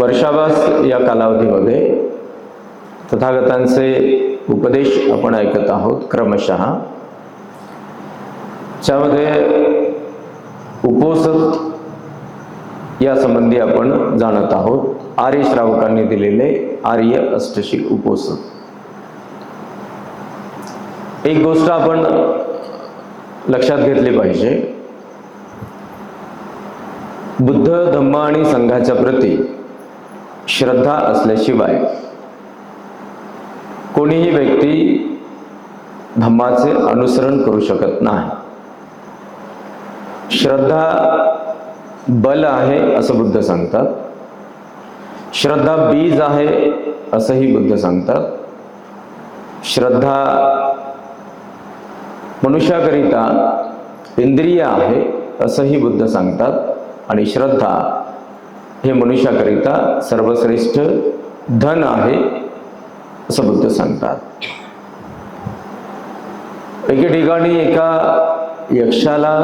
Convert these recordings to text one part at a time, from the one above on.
वर्षावास या कालावधीमध्ये तथागतांचे उपदेश आपण ऐकत आहोत क्रमशः. त्यामध्ये उपोसत या संबंधी आपण जाणत आहोत. आर्य श्रावकांनी दिलेले आर्य अष्टशील उपोसत. एक गोष्ट आपण लक्षात घेतली पाहिजे. बुद्ध धम्म आणि संघाच्या प्रती श्रद्धा असल्याशिवाय कोणीही व्यक्ती धम्माचे अनुसरण करू शकत नाही. श्रद्धा बल आहे असं बुद्ध सांगतात. श्रद्धा बीज आहे असंही बुद्ध सांगतात. श्रद्धा मनुष्याकरिता इंद्रिय आहे असंही बुद्ध सांगतात. आणि श्रद्धा हे मनुष्याकरिता सर्वश्रेष्ठ धन आहे असं बुद्ध सांगतात. एके ठिकाणी एका यक्षाला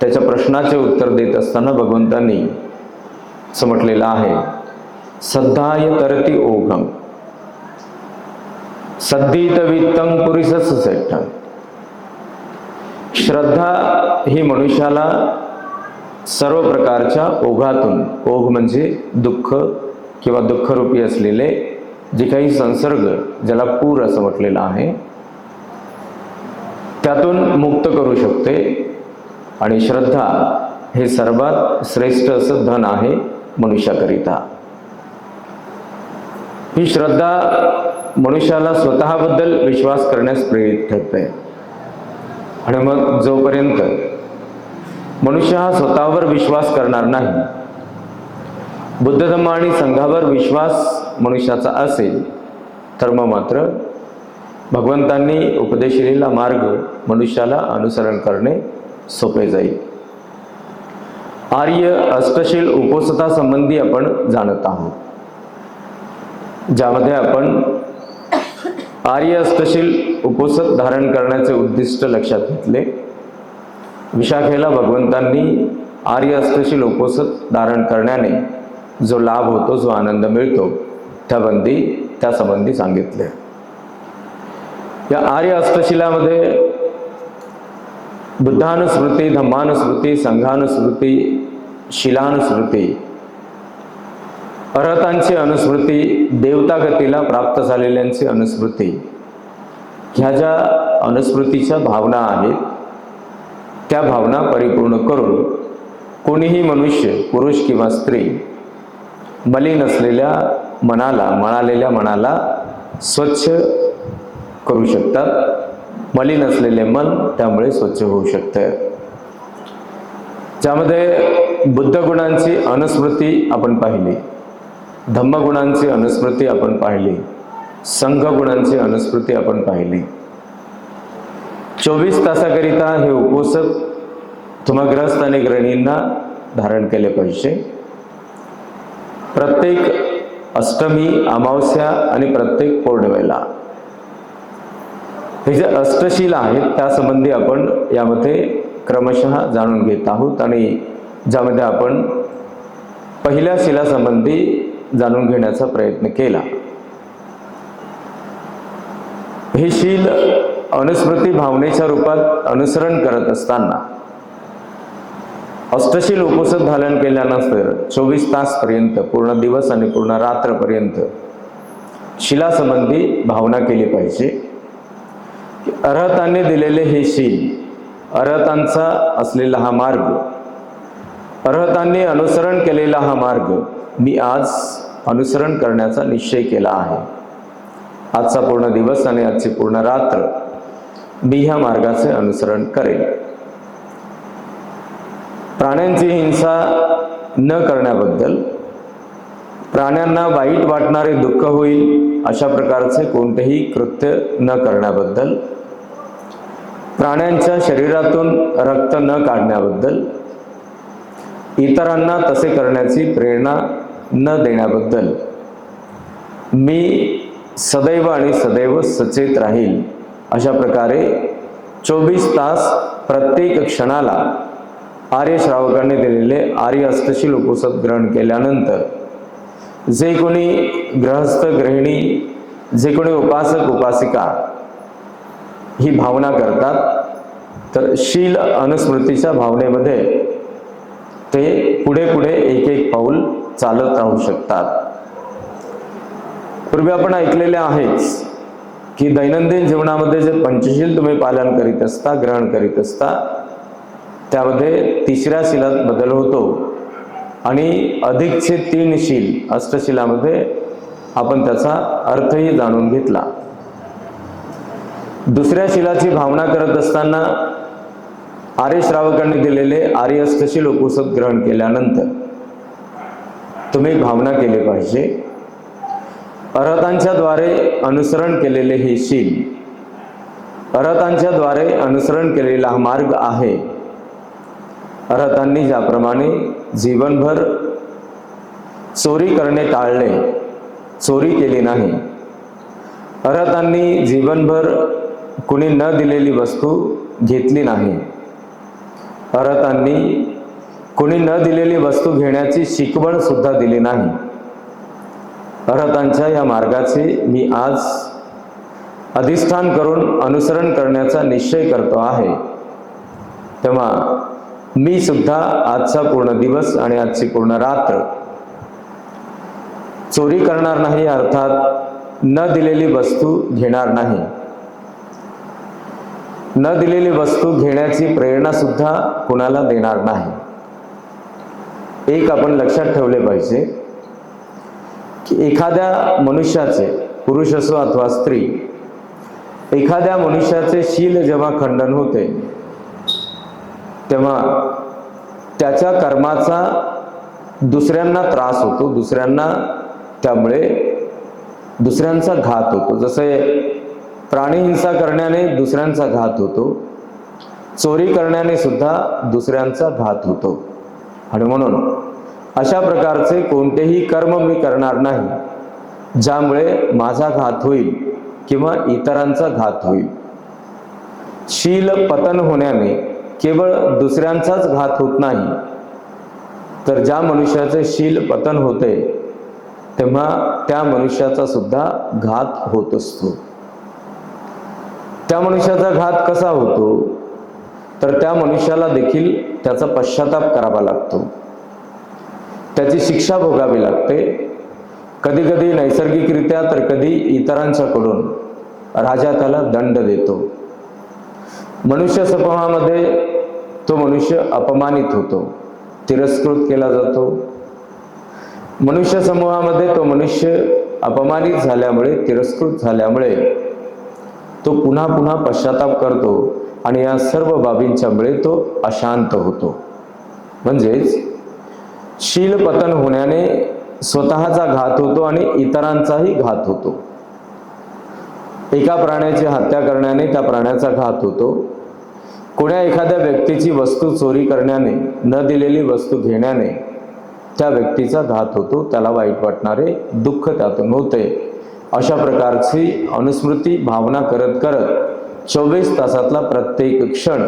त्याच्या प्रश्नाचे उत्तर देत असताना भगवंतांनी असं म्हटलेलं आहे सद्धाय तरती ओघम। सद्धित वित्तम पुरुष श्रद्धा ही मनुष्याला सर्व प्रकारच्या ओघातून ओघ म्हणजे दुःख किंवा दुःखरूपी असलेले जे काही संसर्ग ज्याला पूर असं म्हटलेलं आहे त्यातून मुक्त करू शकते. आणि श्रद्धा हे सर्वात श्रेष्ठ असं धन आहे मनुष्याकरिता. ही श्रद्धा मनुष्याला स्वतःबद्दल विश्वास करण्यास प्रेरित ठरते आणि मग जोपर्यंत मनुष्य हा स्वतःवर विश्वास करणार नाही. बुद्ध धम्म आणि संघावर विश्वास मनुष्याचा असेल तर मग मात्र भगवंतांनी उपदेशिलेला मार्ग मनुष्याला अनुसरण करणे सोपे जाईल. आर्य अष्टशील उपोसतासंबंधी आपण जाणत आहोत. ज्यामध्ये आपण आर्य अष्टशील उपोसत धारण करण्याचे उद्दिष्ट लक्षात घेतले. विशाखेला भगवंतांनी आर्य अष्टशील धारण करण्याने जो लाभ होतो जो आनंद मिळतो त्याबंदी त्यासंबंधी सांगितले. या आर्य अष्टशिलामध्ये बुद्धानुस्मृती धम्मानुस्मृती संघानुस्मृती शिलानुस्मृती अर्हतांची अनुस्मृती देवतागतीला प्राप्त झालेल्यांची अनुस्मृती ह्या ज्या अनुस्मृतीच्या भावना आहेत त्या भावना परिपूर्ण करून कोणीही मनुष्य पुरुष किंवा स्त्री मलिन असलेल्या मनाला मळालेल्या मनाला स्वच्छ करू शकतात. मलिन असलेले मन त्यामुळे स्वच्छ होऊ शकते ज्यामध्ये बुद्ध गुणांची अनुस्मृती आपण पाहिली धम्मगुणांची अनुस्मृती आपण पाहिली संघ गुणांची अनुस्मृती आपण पाहिली चोवीस तासाकरिता हे उपोसक तुम्हा आणि ग्रणींना धारण केले पाहिजे. प्रत्येक अष्टमी अमावस्या आणि प्रत्येक पौर्णिमेला. हे जे अष्टशील आहेत त्यासंबंधी आपण यामध्ये क्रमशः जाणून घेत आहोत आणि ज्यामध्ये आपण पहिल्या शिलासंबंधी जाणून घेण्याचा प्रयत्न केला. हे शील अनुस्मृती भावनेच्या रूपात अनुसरण करत असताना अष्टशील उपसत धारण केल्यानंतर चोवीस तासपर्यंत पूर्ण दिवस आणि पूर्ण रात्रपर्यंत शिलासंबंधी भावना केली पाहिजे. अर्हतांनी दिलेले हे शील अर्हतांचा असलेला हा मार्ग अर्हतांनी अनुसरण केलेला हा मार्ग मी आज अनुसरण करण्याचा निश्चय केला आहे. आजचा पूर्ण दिवस आणि आजची पूर्ण रात्र मी ह्या मार्गाचे अनुसरण करेन प्राण्यांची हिंसा न करण्याबद्दल प्राण्यांना वाईट वाटणारे दुःख होईल अशा प्रकारचे कोणतेही कृत्य न करण्याबद्दल प्राण्यांच्या शरीरातून रक्त न काढण्याबद्दल इतरांना तसे करण्याची प्रेरणा न देण्याबद्दल मी सदैव आणि सदैव सचेत राहील. अशा प्रकारे चोवीस तास प्रत्येक क्षणाला आर्य श्रावकांनी दिलेले आर्य अष्टशील उपसत ग्रहण केल्यानंतर जे कोणी ग्रहस्थ गृहिणी जे कोणी उपासक उपासिका ही भावना करतात तर शील अनुस्मृतीच्या भावनेमध्ये ते पुढे पुढे एक एक पाऊल चालत राहू शकतात. पूर्वी आपण ऐकलेले आहेच की दैनंदिन जीवनामध्ये जे पंचशील तुम्ही पालन करीत असता ग्रहण करीत असता त्यामध्ये तिसऱ्या शिलात बदल होतो. आणि अधिकचे तीन शील अष्टशिलामध्ये आपण त्याचा अर्थही जाणून घेतला. दुसऱ्या शिलाची भावना करत असताना आर्य श्रावकांनी दिलेले आर्य अष्टशील उपसत ग्रहण केल्यानंतर तुम्ही भावना केली पाहिजे. अर्हतांच्या द्वारे अनुसरण केलेले हे शील अर्हतांच्या द्वारे अनुसरण केलेला हा मार्ग आहे. अर्हतांनी ज्याप्रमाणे जीवनभर चोरी करणे टाळले चोरी केली नाही. अर्हतांनी जीवनभर कुणी न दिलेली वस्तू घेतली नाही. अर्हतांनी कुणी न दिलेली वस्तू घेण्याची शिकवण सुद्धा दिली नाही. अर्हतांच्या या मार्गाचे मी आज अधिष्ठान करून अनुसरण करण्याचा निश्चय करतो आहे. तेव्हा मी सुद्धा आजचा पूर्ण दिवस आणि आजची पूर्ण रात्र चोरी करणार नाही अर्थात न दिलेली वस्तू घेणार नाही. न दिलेली वस्तू घेण्याची प्रेरणा सुद्धा कुणाला देणार नाही. एक आपण लक्षात ठेवले पाहिजे. की एखाद्या मनुष्याचे पुरुष असो अथवा स्त्री एखाद्या मनुष्याचे शील जेव्हा खंडन होते तेव्हा त्याच्या कर्माचा दुसऱ्यांना त्रास होतो दुसऱ्यांना त्यामुळे दुसऱ्यांचा घात होतो. जसे प्राणीहिंसा करण्याने दुसऱ्यांचा घात होतो चोरी करण्याने सुद्धा दुसऱ्यांचा घात होतो. आणि म्हणून अशा प्रकारचे कोणतेही कर्म मी करणार नाही ज्यामुळे माझा घात होईल किंवा इतरांचा घात होईल. शील पतन होण्याने केवळ दुसऱ्यांचाच घात होत नाही. तर ज्या मनुष्याचे शील पतन होते तेव्हा त्या मनुष्याचा सुद्धा घात होत असतो. त्या मनुष्याचा घात कसा होतो? तर त्या मनुष्याला देखील त्याचा पश्चाताप करावा लागतो. त्याची शिक्षा भोगावी लागते. कधी कधी नैसर्गिकरित्या तर कधी इतरांच्याकडून राजा त्याला दंड देतो. मनुष्य समूहामध्ये तो मनुष्य अपमानित होतो तिरस्कृत केला जातो. मनुष्य समूहामध्ये तो मनुष्य अपमानित झाल्यामुळे तिरस्कृत झाल्यामुळे तो पुन्हा पुन्हा पश्चाताप करतो आणि या सर्व बाबींच्यामुळे तो अशांत होतो. म्हणजेच शील पतन होण्याने स्वतःचा घात होतो आणि इतरांचाही घात होतो. एका प्राण्याची हत्या करण्याने त्या प्राण्याचा घात होतो. कोण्या एखाद्या व्यक्तीची वस्तू चोरी करण्याने न दिलेली वस्तू घेण्याने त्या व्यक्तीचा घात होतो. त्याला वाईट वाटणारे दुःख त्यातून होते. अशा प्रकारची अनुस्मृती भावना करत करत चोवीस तासातला प्रत्येक क्षण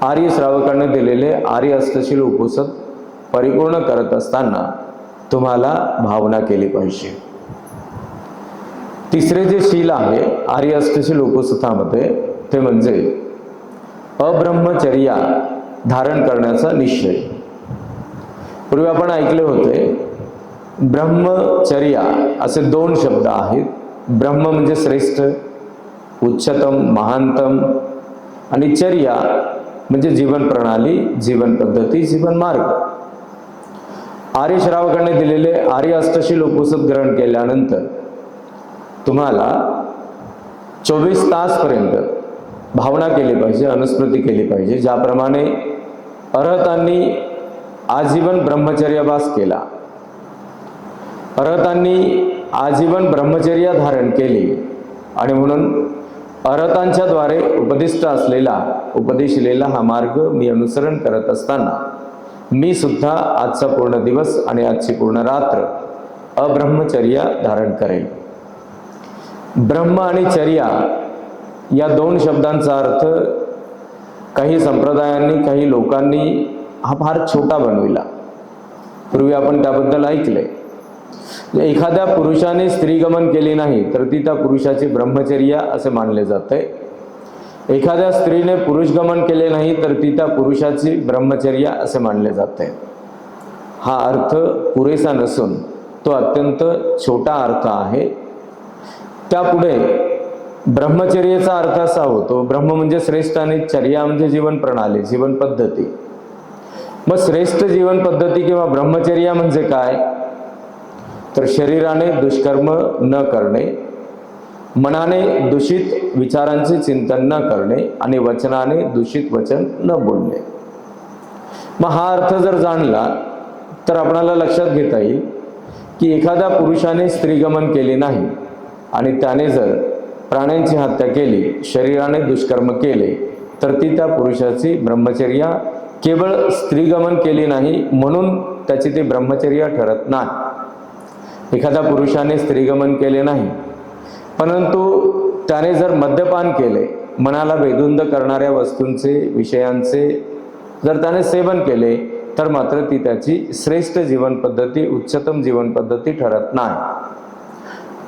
आर्य श्रावकांनी दिलेले आर्य अष्टशील उपसत परिपूर्ण करत असताना तुम्हाला भावना केली पाहिजे. तिसरे जे शील आहे आर्य अष्टशील ते म्हणजे अब्रह्मचर्या धारण करण्याचा निश्चय. पूर्वी आपण ऐकले होते ब्रह्मचर्या असे दोन शब्द आहेत. ब्रह्म म्हणजे श्रेष्ठ उच्चतम महानतम आणि चर्या म्हणजे जीवन प्रणाली जीवन पद्धती जीवन मार्ग. आर्य श्रावकांनी दिलेले आर्य अष्टशील उपसत ग्रहण केल्यानंतर तुम्हाला चोवीस तासपर्यंत भावना केली पाहिजे अनुस्मृती केली पाहिजे ज्याप्रमाणे अर्हतांनी आजीवन ब्रह्मचर्यवास केला. अर्हतांनी आजीवन ब्रह्मचर्य धारण केली आणि म्हणून अर्हतांच्याद्वारे उपदिष्ट असलेला उपदेशलेला हा मार्ग मी अनुसरण करत असताना मी सुद्धा आजचा पूर्ण दिवस आणि आजची पूर्ण रात्र अब्रह्मचर्या धारण करेल ब्रह्म आणि चर्या या दोन शब्दांचा अर्थ काही संप्रदायांनी काही लोकांनी हा फार छोटा बनविला. पूर्वी आपण त्याबद्दल ऐकले. एखाद्या पुरुषाने स्त्रीगमन केले नाही तर ती त्या पुरुषाची ब्रह्मचर्या असे मानले जाते. एखाद्या स्त्रीने पुरुषगमन केले नाही तर ती त्या पुरुषाची ब्रह्मचर्या असे मानले जाते. हा अर्थ पुरेसा नसून तो अत्यंत छोटा अर्थ आहे. त्यापुढे ब्रह्मचर्याचा अर्थ असा होतो ब्रह्म म्हणजे श्रेष्ठ आणि चर्या म्हणजे जीवन प्रणाली जीवन पद्धती. मग श्रेष्ठ जीवन पद्धती किंवा ब्रह्मचर्या म्हणजे काय? तर शरीराने दुष्कर्म न करणे मनाने दूषित विचारांचे चिंतन न करणे आणि वचनाने दूषित वचन न बोलणे. मग हा अर्थ जर जाणला तर आपणाला लक्षात घेता येईल की एखाद्या पुरुषाने स्त्रीगमन केले नाही आणि त्याने जर प्राण्यांची हत्या केली शरीराने दुष्कर्म केले तर ती त्या पुरुषाची ब्रह्मचर्या केवळ स्त्रीगमन केली नाही म्हणून त्याची ती ब्रह्मचर्या ठरत नाही. एखाद्या पुरुषाने स्त्रीगमन केले नाही परंतु त्याने जर मद्यपान केले मनाला बेधुंद करणाऱ्या वस्तूंचे विषयांचे जर त्याने सेवन केले तर मात्र ती त्याची श्रेष्ठ जीवन पद्धती उच्चतम जीवन पद्धती ठरत नाही.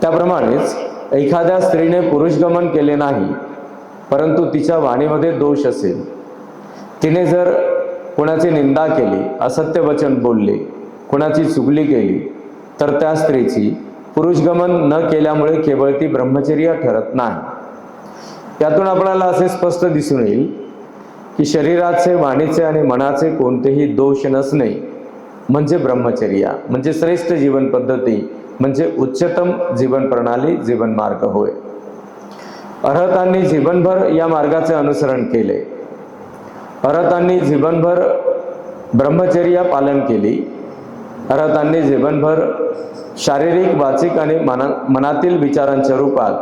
त्याप्रमाणेच एखाद्या स्त्रीने पुरुषगमन केले नाही परंतु तिच्या वाणीमध्ये दोष असेल. तिने जर कोणाची निंदा केली असत्य वचन बोलले कोणाची चुगली केली तर त्या स्त्रीची पुरुषगमन न केल्यामुळे केवळ ती ब्रह्मचर्य ठरत नाही. त्यातून आपल्याला असे स्पष्ट दिसून येईल की शरीराचे वाणीचे आणि मनाचे कोणतेही दोष नसणे म्हणजे ब्रह्मचर्या म्हणजे श्रेष्ठ जीवन पद्धती म्हणजे उच्चतम जीवन प्रणाली जीवन मार्ग होय. अर्हतांनी जीवनभर या मार्गाचे अनुसरण केले. अर्हतांनी जीवनभर ब्रह्मचर्या पालन केली. अर्हतांनी जीवनभर शारीरिक वाचिक आणि मना मनातील विचारांच्या रूपात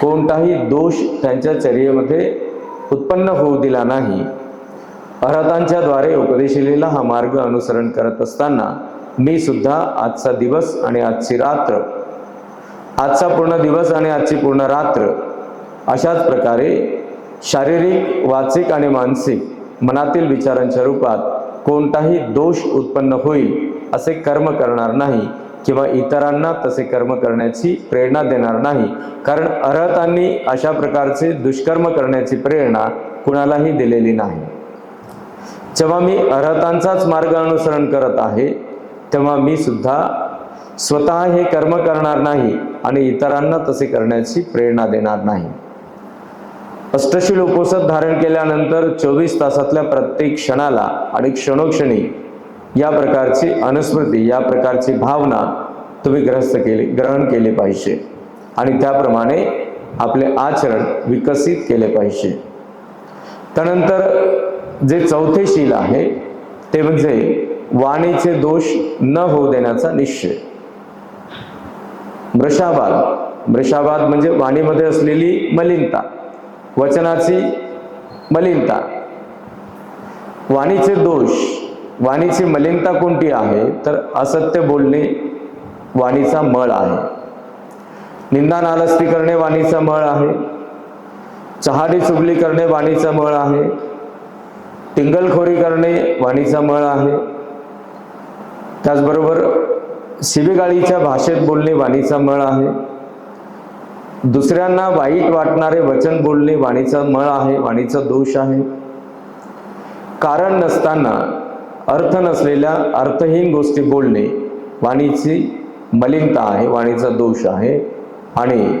कोणताही दोष त्यांच्या चर्येमध्ये उत्पन्न होऊ दिला नाही. अर्हतांच्या द्वारे उपदेशिलेला हा मार्ग अनुसरण करत असताना मी सुद्धा आजचा दिवस आणि आजची रात्र आजचा पूर्ण दिवस आणि आजची पूर्ण रात्र अशाच प्रकारे शारीरिक वाचिक आणि मानसिक मनातील विचारांच्या रूपात कोणताही दोष उत्पन्न होईल असे कर्म करणार नाही. किंवा इतरांना तसे कर्म करण्याची प्रेरणा देणार नाही. कारण अर्हतांनी अशा प्रकारचे दुष्कर्म करण्याची प्रेरणा कुणालाही दिलेली नाही. जेव्हा मी अर्हतांचाच मार्ग अनुसरण करत आहे तेव्हा मी सुद्धा स्वतः हे कर्म करणार नाही आणि इतरांना तसे करण्याची प्रेरणा देणार नाही. अष्टशील उपसत धारण केल्यानंतर चोवीस तासातल्या प्रत्येक क्षणाला आणि क्षणोक्षणी या प्रकारची अनुस्मृती या प्रकारची भावना तुम्ही ग्रस्त केली ग्रहण केले पाहिजे. आणि त्याप्रमाणे आपले आचरण विकसित केले पाहिजे. त्यानंतर जे चौथे शील आहे ते म्हणजे वाणीचे दोष न होऊ देण्याचा निश्चय. मृषाबाद मृषाबाद म्हणजे वाणीमध्ये असलेली मलिनता वचनाची मलिनता. वाणीचे दोष वाणीची मलिनता कोणती आहे? तर असत्य बोलणे वाणीचा मळ आहे. निंदा नालस्ती करणे वाणीचा मळ आहे. चहाडी चुगली करणे वाणीचा मळ आहे. टिंगलखोरी करणे वाणीचा मळ आहे. त्याचबरोबर शिबिगाळीच्या भाषेत बोलणे वाणीचा मळ आहे. दुसऱ्यांना वाईट वाटणारे वचन बोलणे वाणीचा मळ आहे वाणीचा दोष आहे. कारण नसताना अर्थ नसलेल्या अर्थहीन गोष्टी बोलणे वाणीची मलिनता आहे वाणीचा दोष आहे. आणि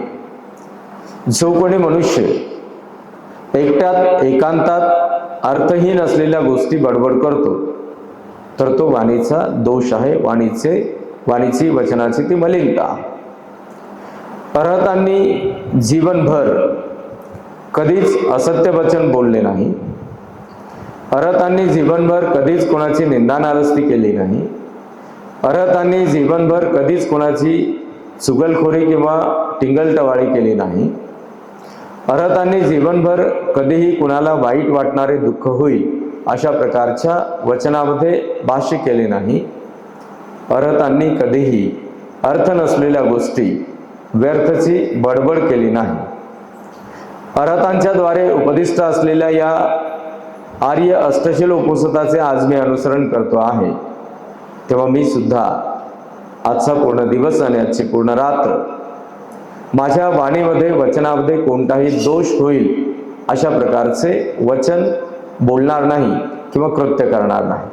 जो कोणी मनुष्य एकट्यात एकांतात अर्थहीन असलेल्या गोष्टी बडबड करतो तर तो वाणीचा दोष आहे वाणीचे वाणीची वचनाची ती मलिनता. अर्हतांनी जीवनभर कधीच असत्य वचन बोलले नाही. अर्हतांनी जीवनभर कधीच कोणाची निंदा नारस्ती केली नाही. अर्हतांनी जीवनभर कधीच कोणाची चुगलखोरी किंवा टिंगलटवाळी केली नाही. अर्हतांनी जीवनभर कधीही कुणाला वाईट वाटणारे दुःख होईल अशा प्रकारच्या वचनामध्ये भाष्य केले नाही. अर्हतांनी कधीही अर्थ नसलेल्या गोष्टी व्यर्थची बडबड केली नाही. अर्हतांच्या द्वारे उपदिष्ट असलेल्या या आर्य अष्टशील उपसताचे आज मी अनुसरण करतो आहे. तेव्हा मी सुद्धा आजचा पूर्ण दिवस आणि आजची पूर्ण रात्र माझ्या वाणीमध्ये वचनामध्ये कोणताही दोष होईल अशा प्रकारचे वचन बोलणार नाही किंवा कृत्य करणार नाही.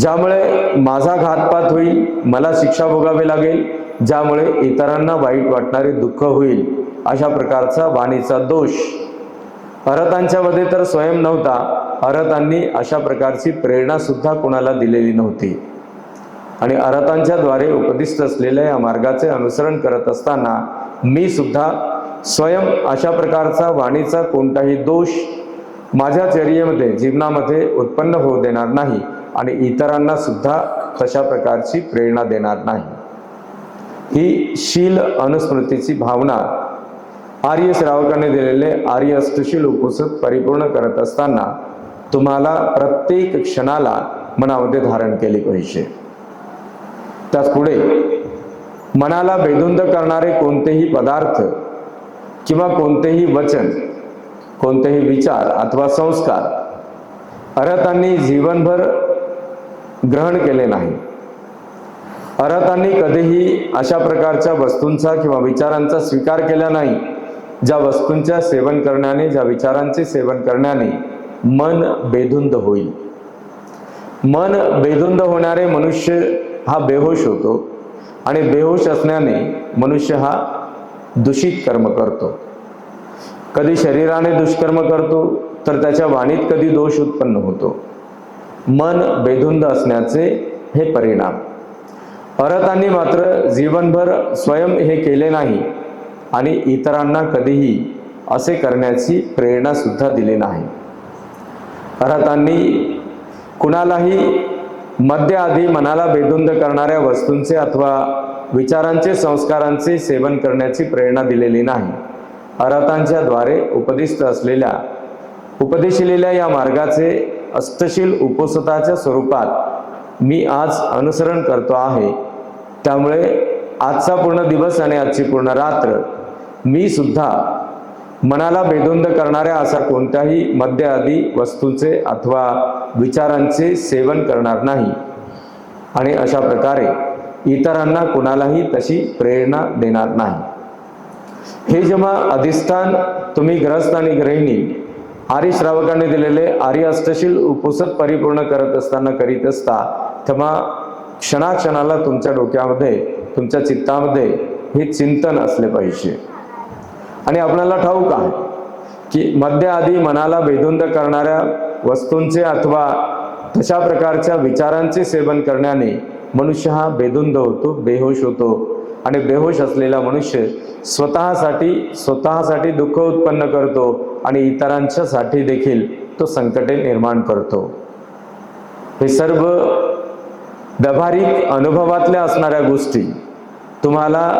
ज्यामुळे माझा घातपात होईल मला शिक्षा भोगावी लागेल ज्यामुळे इतरांना वाईट वाटणारे दुःख होईल अशा प्रकारचा वाणीचा दोष हरतांच्यामध्ये तर स्वयं नव्हता. हरतांनी अशा प्रकारची प्रेरणा सुद्धा कोणाला दिलेली नव्हती. आणि अरतांच्या द्वारे उपदिष्ट असलेल्या या मार्गाचे अनुसरण करत असताना मी सुद्धा स्वयं अशा प्रकारचा वाणीचा कोणताही दोष माझ्या चर्येमध्ये जीवनामध्ये उत्पन्न होऊ देणार नाही आणि इतरांना सुद्धा तशा प्रकारची प्रेरणा देणार नाही. ही शील अनुस्मृतीची भावना आर्य श्रावकाने दिलेले आर्य अष्टशील उपसत परिपूर्ण करत असताना तुम्हाला प्रत्येक क्षणाला मनामध्ये धारण केले पाहिजे. त्याच पुढे मनाला बेधुंद करणारे कोणतेही पदार्थ किंवा कोणतेही वचन कोणतेही विचार अथवा संस्कार अरतांनी जीवनभर ग्रहण केले नाही. अरतांनी कधीही अशा प्रकारच्या वस्तूंचा किंवा विचारांचा स्वीकार केला नाही. ज्या वस्तूंच्या सेवन करण्याने ज्या विचारांचे सेवन करण्याने मन बेधुंद होईल. मन बेधुंद होणारे मनुष्य हा बेहोश होतो आणि बेहोश असण्याने मनुष्य हा दूषित कर्म करतो. कधी शरीराने दुष्कर्म करतो तर त्याच्या वाणीत कधी दोष उत्पन्न होतो. मन बेधुंद असण्याचे हे परिणाम. अरतांनी मात्र जीवनभर स्वयं हे केले नाही आणि इतरांना कधीही असे करण्याची प्रेरणा सुद्धा दिली नाही. अरतांनी कुणालाही मध्य आधी मनाला बेधुंद करणाऱ्या वस्तूंचे अथवा विचारांचे संस्कारांचे सेवन करण्याची प्रेरणा दिलेली नाही. अर्थांच्या द्वारे उपदिष्ट असलेल्या उपदेशिलेल्या या मार्गाचे अष्टशील उपसताच्या स्वरूपात मी आज अनुसरण करतो आहे. त्यामुळे आजचा पूर्ण दिवस आणि आजची पूर्ण रात्र मी सुद्धा मनाला बेधुंद करणाऱ्या असा कोणत्याही मध्य आदी वस्तूंचे अथवा विचारांचे सेवन करणार नाही. आणि अशा प्रकारे इतरांना कुणालाही तशी प्रेरणा देणार नाही. हे जेव्हा अधिष्ठान तुम्ही ग्रस्त आणि गृहिणी आर्य श्रावकांनी दिलेले आर्य अष्टशील उपसत परिपूर्ण करत असताना करीत असता तेव्हा क्षणाक्षणाला तुमच्या डोक्यामध्ये तुमच्या चित्तामध्ये हे चिंतन असले पाहिजे. आणि आपल्याला ठाऊक आहे की मध्य आधी मनाला बेधुंद करणाऱ्या वस्तूंचे अथवा तशा प्रकारच्या विचारांचे सेवन करण्याने मनुष्य हा बेधुंद होतो बेहोश होतो आणि बेहोश असलेला मनुष्य स्वतःसाठी स्वतःसाठी दुःख उत्पन्न करतो आणि इतरांच्यासाठी देखील तो संकटे निर्माण करतो. हे सर्व व्यावहारिक अनुभवातल्या असणाऱ्या गोष्टी तुम्हाला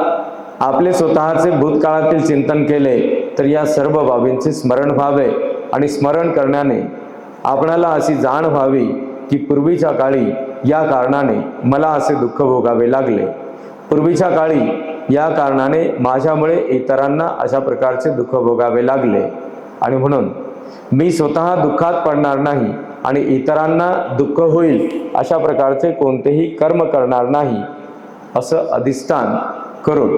आपले स्वतःचे भूतकाळातील चिंतन केले तर या सर्व बाबींचे स्मरण व्हावे आणि स्मरण करण्याने आपणाला अशी जाण व्हावी की पूर्वीच्या काळी या कारणाने मला असे दुःख भोगावे लागले. पूर्वीच्या काळी या कारणाने माझ्यामुळे इतरांना अशा प्रकारचे दुःख भोगावे लागले. आणि म्हणून मी स्वतः दुःखात पडणार नाही आणि इतरांना दुःख होईल अशा प्रकारचे कोणतेही कर्म करणार नाही असं अधिष्ठान करून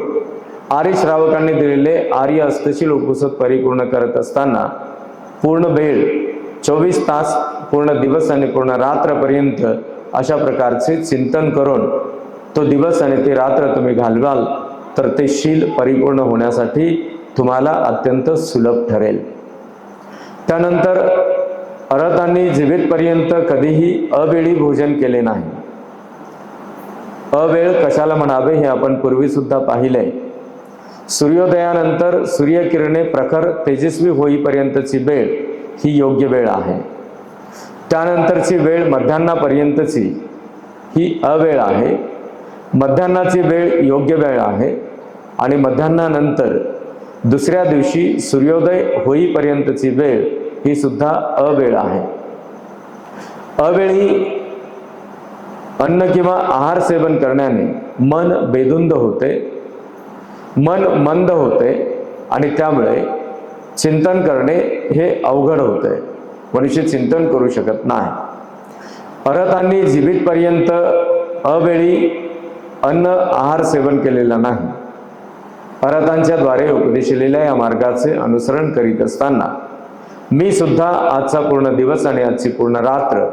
आर्य श्रावकांनी दिलेले आर्य अष्टशील उपसत परिपूर्ण करत असताना पूर्ण वेळ चोवीस तास पूर्ण दिवस आणि पूर्ण रात्रपर्यंत अशा प्रकारचे चिंतन करून तो दिवस आणि ते रात्र तुम्ही घालवाल तर ते शील परिपूर्ण होण्यासाठी तुम्हाला अत्यंत सुलभ ठरेल. त्यानंतर अरतांनी जीवितपर्यंत कधीही अवेळी भोजन केले नाही. अवेळ कशाला म्हणावे हे आपण पूर्वी सुद्धा पाहिलंय. सूर्योदयानंतर सूर्यकिरणे प्रखर तेजस्वी होईपर्यंतची वेळ ही योग्य वेळ आहे. त्यानंतरची वेळ मध्यान्नापर्यंतची ही अवेळ आहे. मध्यान्नाची वेळ योग्य वेळ आहे आणि मध्यान्नानंतर दुसऱ्या दिवशी सूर्योदय होईपर्यंतची वेळ ही सुद्धा अवेळ आहे. अवेळी अन्न किंवा आहार सेवन करण्याने मन बेदुंद होते मन मंद होते आणि त्यामुळे चिंतन करणे हे अवघड होते. मनुष्य चिंतन करू शकत नाही. अरतांनी जीवितपर्यंत अवेळी अन्न आहार सेवन केलेला नाही. अरतांच्या द्वारे उपदेशिलेल्या या मार्गाचे अनुसरण करीत असताना मी सुद्धा आजचा पूर्ण दिवस आणि आजची पूर्ण रात्र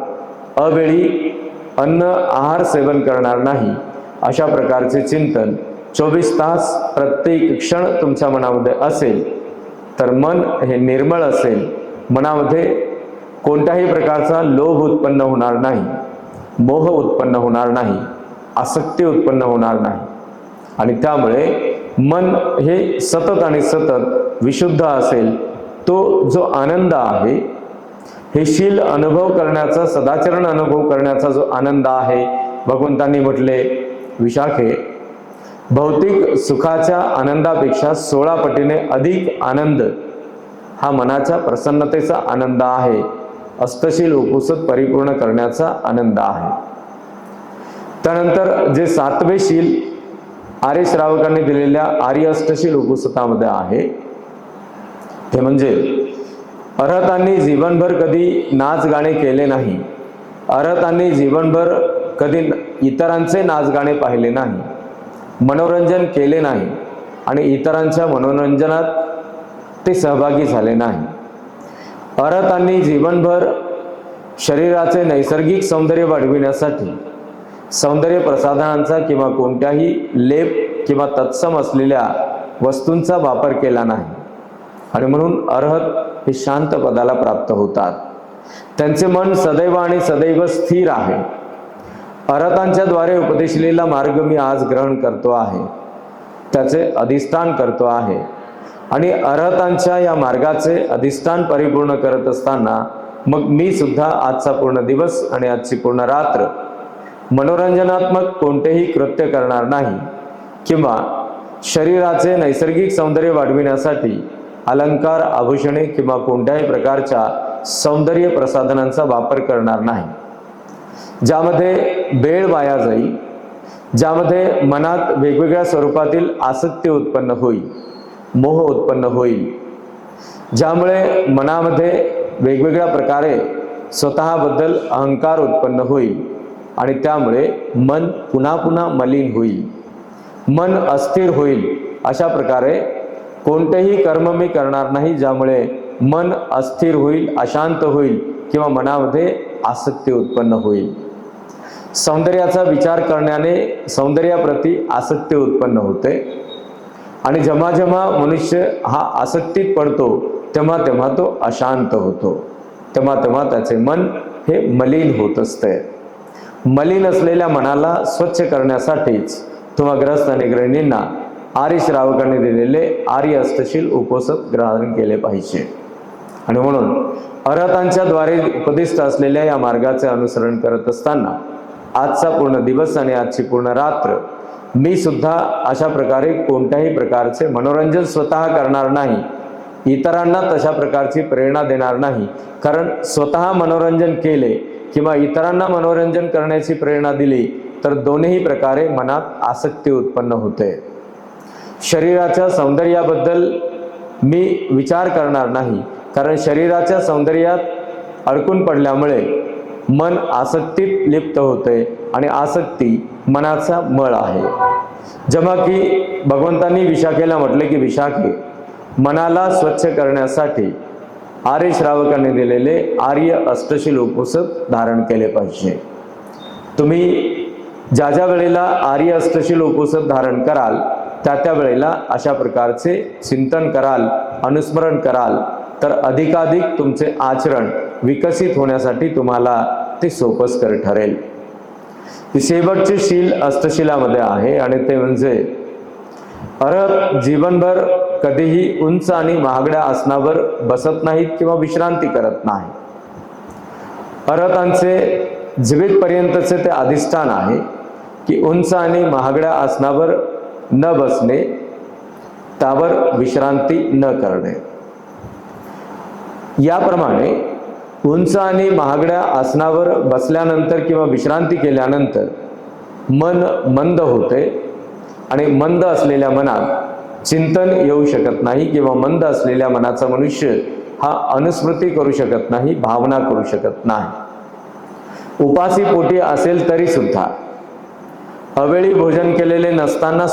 अवेळी अन्न आहार सेवन करणार नाही अशा प्रकारचे चिंतन चोवीस तास प्रत्येक क्षण तुमच्या मनामध्ये असेल तर मन हे निर्मळ असेल. मनामध्ये कोणत्याही प्रकारचा लोभ उत्पन्न होणार नाही मोह उत्पन्न होणार नाही आसक्ती उत्पन्न होणार नाही. आणि त्यामुळे मन हे सतत आणि सतत विशुद्ध असेल तो जो आनंद आहे हे शील अनुभव करण्याचा सदाचरण अनुभव करण्याचा जो आनंद आहे भगवंतांनी म्हटले विशाखे भौतिक सुखाच्या आनंदापेक्षा सोळा पटीने अधिक आनंद हा मनाच्या प्रसन्नतेचा आनंद आहे. अस्तशील उपसत परिपूर्ण करण्याचा आनंद आहे. त्यानंतर जे सातवे शील आर्य श्रावकांनी दिलेल्या आर्य अष्टशील उपसतामध्ये आहे ते म्हणजे अर्हतांनी जीवनभर कधी नाच गाणे केले नाही. अर्हतांनी जीवनभर कधी इतरांचे नाच गाणे पाहिले नाही. मनोरंजन केले नाही आणि इतरांच्या मनोरंजनात ते सहभागी झाले नाही. अर्हतांनी जीवनभर शरीराचे नैसर्गिक सौंदर्य वाढविण्यासाठी सौंदर्य प्रसाधनांचा किंवा कोणत्याही लेप किंवा तत्सम असलेल्या वस्तूंचा वापर केला नाही. आणि म्हणून अर्हत हे शांत पदाला प्राप्त होतात. त्यांचे मन सदैव आणि सदैव स्थिर आहे. अरतांच्या द्वारे उपदेशलेला मार्ग मी आज ग्रहण करतो आहे. त्याचे अधिष्ठान करतो आहे. आणि अर्हतांच्या या मार्गाचे अधिष्ठान परिपूर्ण करत असताना मग मी सुद्धा आजचा पूर्ण दिवस आणि आजची पूर्ण रात्र मनोरंजनात्मक कोणतेही कृत्य करणार नाही. किंवा शरीराचे नैसर्गिक सौंदर्य वाढविण्यासाठी अलंकार आभूषणे किंवा कोणत्याही प्रकारच्या सौंदर्य प्रसाधनांचा वापर करणार नाही. ज्यामध्ये वेळ वाया जाईल ज्यामध्ये मनात वेगवेगळ्या स्वरूपातील आसक्ती उत्पन्न होईल मोह उत्पन्न होईल ज्यामुळे मनामध्ये वेगवेगळ्या प्रकारे स्वतःबद्दल अहंकार उत्पन्न होईल आणि त्यामुळे मन पुन्हा पुन्हा मलिन होईल मन अस्थिर होईल अशा प्रकारे कोणतेही कर्म मी करणार नाही ज्यामुळे मन अस्थिर होईल अशांत होईल किंवा मनामध्ये आसक्ती उत्पन्न होईल. सौंदर्याचा विचार करण्याने सौंदर्याप्रती आसक्ती उत्पन्न होते. आणि जेव्हा जेव्हा मनुष्य हा आसक्तीत पडतो तेव्हा तेव्हा तो अशांत होतो. तेव्हा तेव्हा त्याचे मन हे मलिन होत असते. मलिन असलेल्या मनाला स्वच्छ करण्यासाठीच तुम्हा ग्रस्त आणि गृहिणींना आर्य श्रावकांनी दिलेले आर्य अष्टशील उपोसत ग्रहण केले पाहिजे. आणि म्हणून अर्हतांच्या द्वारे उपदिष्ट असलेल्या या मार्गाचे अनुसरण करत असताना आजचा पूर्ण दिवस आणि आजची पूर्ण रात्र मी सुद्धा अशा प्रकारे कोणत्याही प्रकारचे मनोरंजन स्वतः करणार नाही इतरांना तशा प्रकारची प्रेरणा देणार नाही. कारण स्वतः मनोरंजन केले किंवा इतरांना मनोरंजन करण्याची प्रेरणा दिली तर दोन्ही प्रकारे मनात आसक्ती उत्पन्न होते. शरीराच्या सौंदर्याबद्दल मी विचार करणार नाही. कारण शरीराच्या सौंदर्यात अडकून पडल्यामुळे मन आसक्तीत लिप्त होते आणि आसक्ती मनाचा मळ आहे. जेव्हा की भगवंतांनी विशाखेला म्हटले की विशाखे मनाला स्वच्छ करण्यासाठी आर्य श्रावकांनी दिलेले आर्य अष्टशील उपसत धारण केले पाहिजे. तुम्ही ज्या ज्या वेळेला आर्य अष्टशील उपसत धारण कराल त्या त्या वेळेला अशा प्रकारचे चिंतन कराल अनुस्मरण कराल तर अधिकाधिक तुमचे आचरण विकसित होण्यासाठी तुम्हाला ते सोपस्कर ठरेल. शेवटचे शील अष्टशिलामध्ये आहे आणि ते म्हणजे अरब जीवनभर कधीही उंच आणि महागड्या आसनावर बसत नाहीत किंवा विश्रांती करत नाही. अरतांचे जीवितपर्यंतचे ते अधिष्ठान आहे की उंच आणि महागड्या आसनावर न बसणे त्यावर विश्रांती न करणे. याप्रमाणे उंच आणि महागड्या आसनावर बसल्यानंतर किंवा विश्रांती केल्यानंतर मन मंद होते आणि मंद असलेल्या मनात चिंतन येऊ शकत नाही किंवा मंद असलेल्या मनाचा मनुष्य हा अनुस्मृती करू शकत नाही भावना करू शकत नाही. उपासी पोटी असेल तरी सुद्धा अवेळी भोजन केलेले नसताना